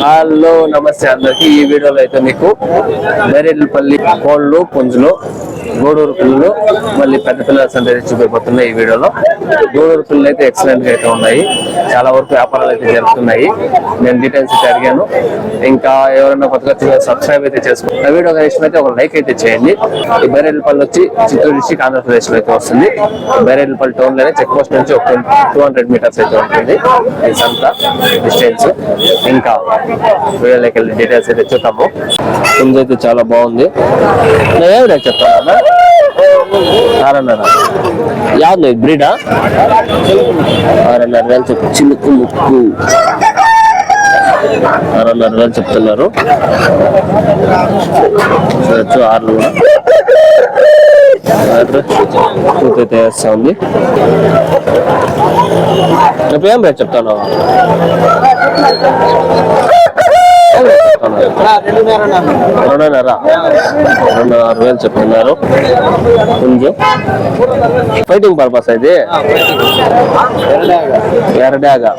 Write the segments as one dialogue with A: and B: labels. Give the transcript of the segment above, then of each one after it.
A: Hello నమస్తే అందరికి. ఈ వీడియోలో అయితే మీకు బెరెడ్లపల్లి కోళ్ళు పుంజులు గోడూరు పిల్లలు మళ్ళీ పెద్ద పిల్లల సంటే చూపిపోతున్నాయి ఈ వీడియోలో. గోడూరు పిల్లలు అయితే ఎక్సలెంట్గా అయితే ఉన్నాయి. చాలా వరకు వ్యాపారాలు అయితే జరుగుతున్నాయి. నేను డీటెయిల్స్ అయితే అడిగాను. ఇంకా ఎవరైనా కొత్తగా సబ్స్క్రైబ్ అయితే చేసుకోండి ఆ వీడియో ఇష్టం అయితే ఒక లైక్ అయితే చేయండి. ఈ బైరెడ్లపల్లి వచ్చి చిత్తూరు డిస్టిక్ ఆంధ్రప్రదేశ్లో అయితే వస్తుంది. బైరెడ్లపల్లి టౌన్లోనే చెక్ పోస్ట్ నుంచి ఒక టూ హండ్రెడ్ మీటర్స్ అయితే ఉంటుంది. ఈ డిస్టెన్స్ ఇంకా వీడియోలోకి వెళ్ళి డీటెయిల్స్ అయితే చూద్దాము. పుంజు అయితే చాలా బాగుంది. నేను ఏమి రేట్ చెప్తాను ఆరున్నర. యాదు బ్రీడా? ఆరున్నర వేలు చెప్పి చిలుకు ముక్కు. ఆరున్నర వేలు చెప్తున్నారు. చూడొచ్చు ఆరు కూడా. పూర్తి అయితే వేస్తా ఉంది ఇప్పుడు ఏం రేట్ చెప్తాను? రెండున్నర. రెండున్నర వేలు చెప్తున్నారు. కొంచెం ఫైటింగ్ పర్పస్ అయితే ఎరడాగా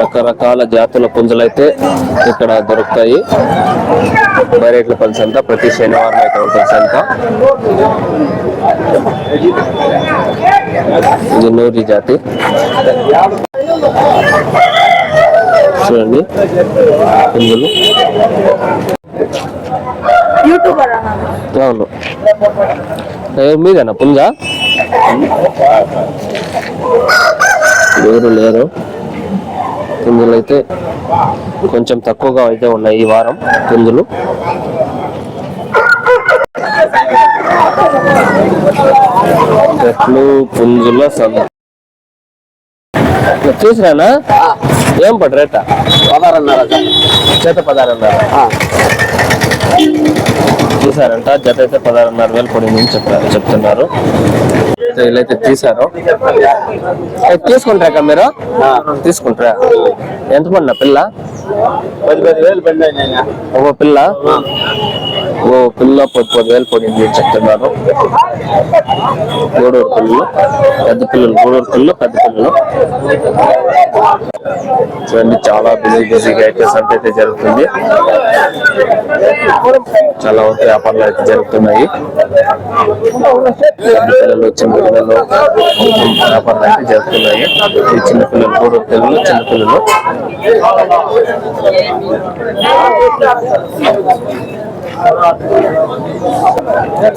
A: రకరకాల జాతుల పుంజలు అయితే ఇక్కడ దొరుకుతాయి. బైరేట్ల పల్స్ అంతా ప్రతి శనివారం అయితే ఉంటుంది అంతా ఇది నూరి జాతి. చూడండి. పుంజులు అవును. మీదేనా? పుంజ? ఎవరు లేరు. పుంజులు అయితే కొంచెం తక్కువగా అయితే ఉన్నాయి ఈ వారం పుంజులు. చెట్లు పుంజుల సంత. చూసిరానా ఏం పడు రేట?
B: పదహారున్నర
A: చేత పదారన్నారు తీసారంట జత అయితే పదహారున్నర వేలు పడింది అని చెప్పారు చెప్తున్నారు. వీళ్ళైతే తీసారు తీసుకుంటారా మీరు? తీసుకుంటారా? ఎంత పడిన పిల్ల?
B: పది పది వేలు పడినాయి నేను
A: ఒక పిల్ల? ఓ పిల్ల పది వేలు పడింది అని చెప్తున్నారు గూడూరు పిల్లలు పెద్ద పిల్లలు గూడూరు పిల్లలు పెద్ద పిల్లలు. చూడండి చాలా బిజీ బిజీగా అయితే సంత అయితే జరుగుతుంది. చాలా వరకు వ్యాపారాలు అయితే జరుగుతున్నాయి. పిల్లలు చిన్న పిల్లలు వ్యాపారాలు అయితే జరుగుతున్నాయి. చిన్నపిల్లలు చిన్న పిల్లలు గూడూరు పిల్లలు చిన్న పిల్లలు.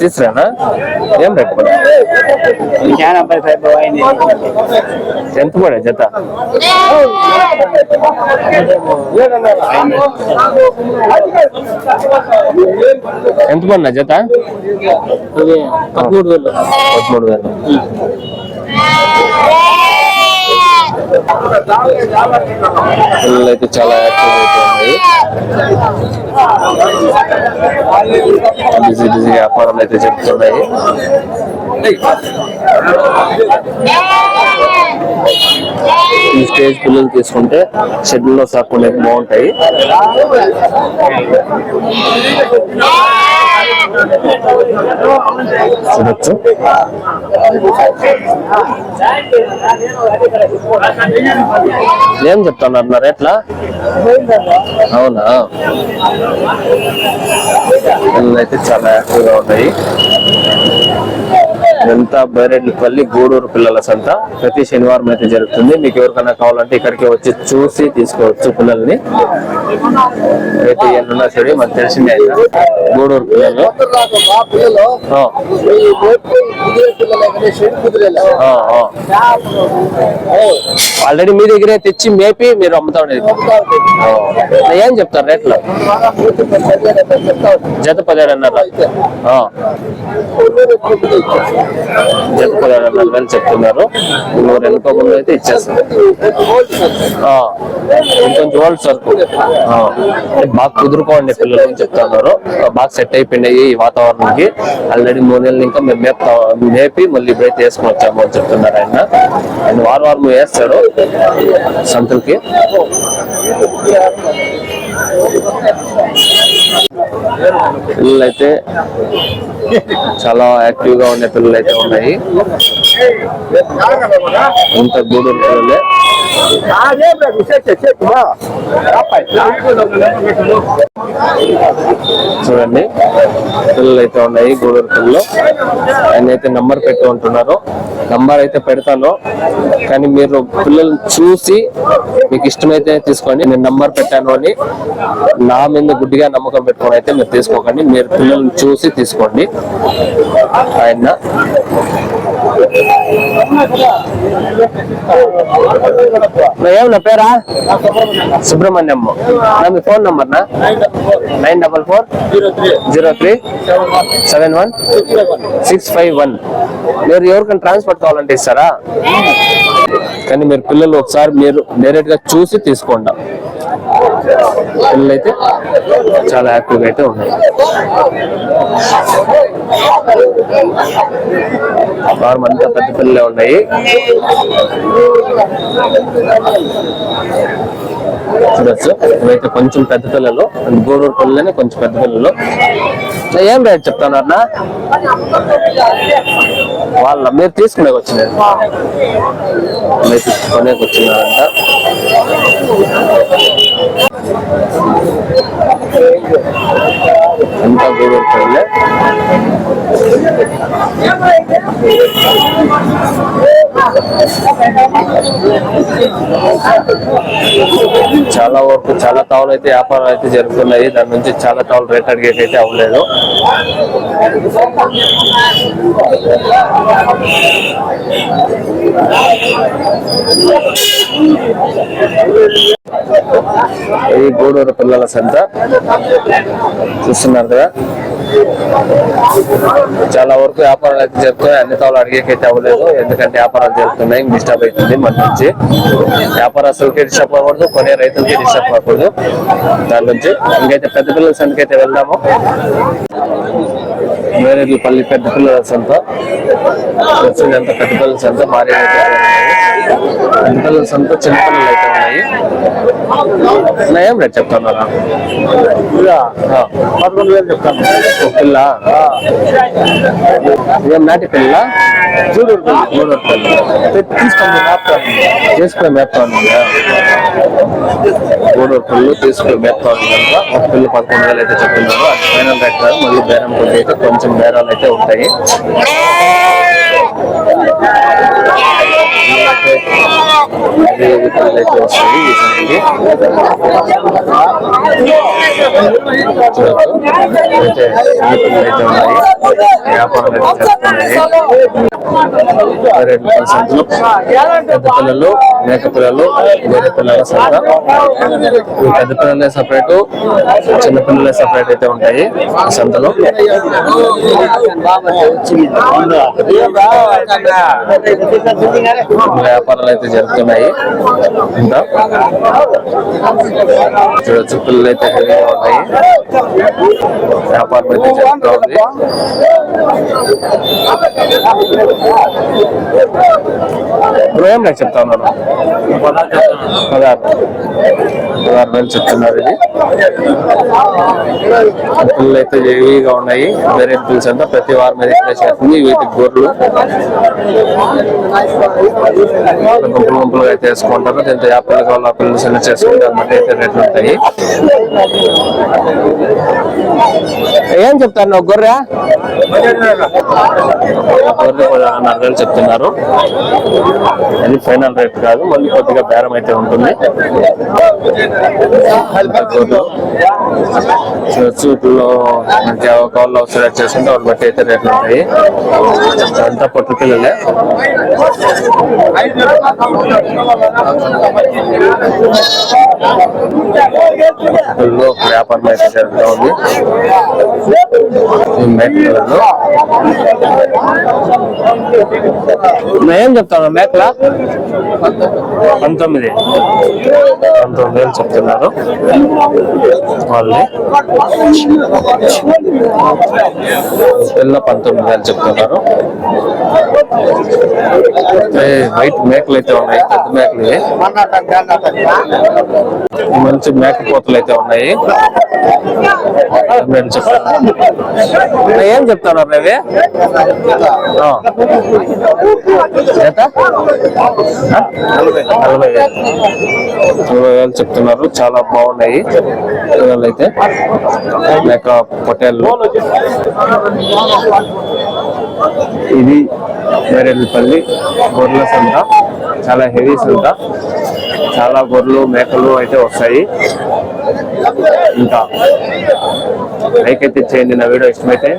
A: తీసురానా? ఏం రేట్ పడ? ఎంత పడే జత? ఎంత పడినా జత?
B: పదమూడు వేలు.
A: పదమూడు వేలు పిల్లలు అయితే చాలా యాక్టివ్ అయితే ఉన్నాయి బిజీ బిజీ వ్యాపారాలు అయితే చెప్తున్నాయి ఈ స్టేజ్ పిల్లలు తీసుకుంటే షెడ్యూల్లో సాక్కునే బాగుంటాయి. చూడొచ్చు. ఏం చెప్తున్నారు నా రేట్లా? అవునా? అయితే చాలా యాక్టివ్గా ఉన్నాయి. ఇదంతా బైరెడ్లపల్లి గూడూరు పిల్లల సంత. ప్రతి శనివారం అయితే జరుగుతుంది. మీకు ఎవరికైనా కావాలంటే ఇక్కడికి వచ్చి చూసి తీసుకోవచ్చు పిల్లల్ని. అయితే ఎన్నున్నా సరే మనకు తెలిసిందే గూడూరు పిల్లలు. ఆల్రెడీ మీ దగ్గరే తెచ్చి మేపి మీరు అమ్ముతా ఉండేది ఏం చెప్తారు రేట్లు? జత పదిహేడు అన్నారు? జత పదిహేడు వేలు చెప్తున్నారు నువ్వు వెనుక ముందు అయితే ఇచ్చేస్తాను ఇంకొంచెం ఓల్డ్ సరుకు బాగా కుదురుకోండి పిల్లలు అని చెప్తున్నారు. బాగా సెట్ అయిపోయినాయి ఈ వాతావరణానికి. ఆల్రెడీ మూడు నెలలు ఇంకా మేము మేపుతా మేపి మళ్ళీ ఇప్పుడైతే వేసుకుని వచ్చాము అని చెప్తున్నారు ఆయన. ఆయన వారం వారం వేస్తాడు సంతులకి. పిల్లలు అయితే చాలా యాక్టివ్గా ఉండే పిల్లలు అయితే ఉన్నాయి. ఇంత గూడూరు పిల్లలే చూడండి పిల్లలు అయితే ఉన్నాయి గూడూరు పిల్లలు. ఆయన అయితే నంబర్ పెట్టి ఉంటున్నారు నంబర్ అయితే పెడతాను. కానీ మీరు పిల్లల్ని చూసి మీకు ఇష్టమైతే తీసుకోండి. నేను నంబర్ పెట్టాను అని నా మీద గుడ్డిగా నమ్మకం పెట్టుకొని అయితే మీరు తీసుకోకండి. మీరు పిల్లల్ని చూసి తీసుకోండి. ఆయన ఏం నా పేరా? సుబ్రహ్మణ్యం. నా మీ ఫోన్ నంబర్ నా? Nine double four zero three seven one six five one. మీరు ఎవరికైనా ట్రాన్స్ఫర్ కావాలంటే ఇస్తారా? కానీ మీరు పిల్లలు ఒకసారి మీరు డైరెక్ట్గా చూసి తీసుకోండి. పిల్లలు అయితే చాలా యాక్టివ్గా అయితే ఉన్నాయి. ఫార్మ్ అంతా పెద్ద పిల్లలే ఉన్నాయి. చూడొచ్చు. ఇవైతే కొంచెం పెద్ద పిల్లలు. గూడూరు పిల్లలనే కొంచెం పెద్ద పిల్లలు. ఏం రేట్ చెప్తాను అన్న? వాళ్ళ మీరు తీసుకునే వచ్చినారు మీరు తీసుకునే వచ్చినారంట అంతా గూడూరు పిల్లలే చాలా వరకు చాలా తావులు అయితే వ్యాపారం అయితే జరుగుతున్నాయి. దాని నుంచి చాలా తావులు రేట్ అడిగేకి అయితే అవ్వలేదు. ఇది గూడూరు పిల్లల సంత చూస్తున్నారు కదా? చాలా వరకు వ్యాపారాలు అయితే జరుగుతున్నాయి. అన్ని తావులు అడిగేకైతే అవ్వలేదు ఎందుకంటే వ్యాపారాలు జరుగుతున్నాయి. డిస్టర్బ్ అవుతుంది మన నుంచి. వ్యాపారస్తులకి డిస్టర్బ్ అవ్వకూడదు. కొనే రైతులకి డిస్టర్బ్ అవ్వకూడదు. దాని నుంచి ఇంకైతే పెద్ద పిల్లల సంతకైతే వెళ్దాము. పల్లి పెద్ద పిల్లల సంత వచ్చిందంత పెద్ద పిల్లల సంత భారీ పెద్ద పిల్లల సంత చిన్న పిల్లలు అయితే ఉన్నాయి. ఏం రేట్ చెప్తున్నారా
B: పదకొండు వేలు చెప్తాను.
A: ఒక పిల్ల? ఏం నాటి పిల్ల?
B: చూడు
A: పిల్ల.
B: తీసుకోండి
A: తీసుకునే మేపుతా ఉందా గూడూరు పిల్లు తీసుకునే మేపుతా ఉందంట ఒక పిల్లు పదకొండు వేలు అయితే చెప్తున్నారు అది ఫైనల్ రేట్ కాదు. మళ్ళీ బేరం కొద్ది అయితే కొంచెం బేరాలు అయితే ఉంటాయి. అయితే వస్తాయి. అయితే అయితే ఉన్నాయి. అయితే సంచులు పెద్ద పిల్లలు మేక పిల్లలు వేరే పిల్లల సంత ఈ పెద్ద పిల్లలే సపరేట్ చిన్న పిల్లలే సపరేట్ అయితే ఉంటాయి సంతలో. వ్యాపారాలు అయితే జరుగుతున్నాయి. ఇంకా చూడొచ్చు పిల్లలు అయితే హెవీగా ఉన్నాయి. వ్యాపారం అయితే జరుగుతూ ఉంది. ఇప్పుడు ఏం రేట్ చెప్తా ఉన్నాను పదహారు. పదహారు వేలు చెప్తున్నారు ఇది. పిల్లలు అయితే హెవీగా ఉన్నాయి. వేరే పిల్స్ అంతా ప్రతి వారం మీద ఇక్కడ చేస్తుంది. వీటి గొర్రెలు. గుంపులు గుంపులుగా అయితే వేసుకుంటారు దీంతో యాపిల్ కావాలి సెలెక్ట్ చేసుకుని దాన్ని బట్టి అయితే రేట్లు ఉంటాయి. ఏం చెప్తారు నువ్వు గొర్రె గొర్రె చెప్తున్నారు. అది ఫైనల్ రేట్ కాదు మళ్ళీ కొద్దిగా బేరం అయితే ఉంటుంది. చూపులో మనకి కాళ్ళు సెలెక్ట్ చేసుకుంటే వాటి బట్టి అయితే రేట్లు ఉంటాయి. అంతా పొట్టు పిల్లలే. పిల్లలు వ్యాపారం అయితే జరుగుతూ ఉంది. ఏం చెప్తాను మేకల పంతొమ్మిది. పంతొమ్మిది వేలు చెప్తున్నారు. వాళ్ళని. పిల్ల పంతొమ్మిది వేలు చెప్తున్నారు. వైట్ మేకలు అయితే ఉన్నాయి పెద్ద మేకలు. మంచి మేక మేకపోతలు అయితే ఉన్నాయి. ఏం చెప్తాను రవి నలభై వేలు. నలభై వేలు. చెప్తున్నారు. చాలా బాగున్నాయి పిల్లలు అయితే మేక పొటేళ్ళు ఇది మేరేడుపల్లి గొర్రెల సంత. చాలా హెవీ సంత. చాలా గొర్రెలు మేకలు అయితే వస్తాయి. ఇంకా లైక్ అయితే చేయండి నా వీడియో ఇష్టమైతే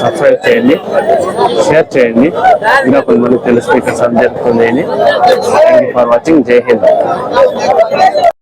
A: సబ్స్క్రైబ్ చేయండి షేర్ చేయండి. ఇంకా కొంతమంది తెలుసు ఇక్కడ సబ్జెక్ట్ ఉంది థ్యాంక్ యూ ఫర్ వాచింగ్ జై హింద్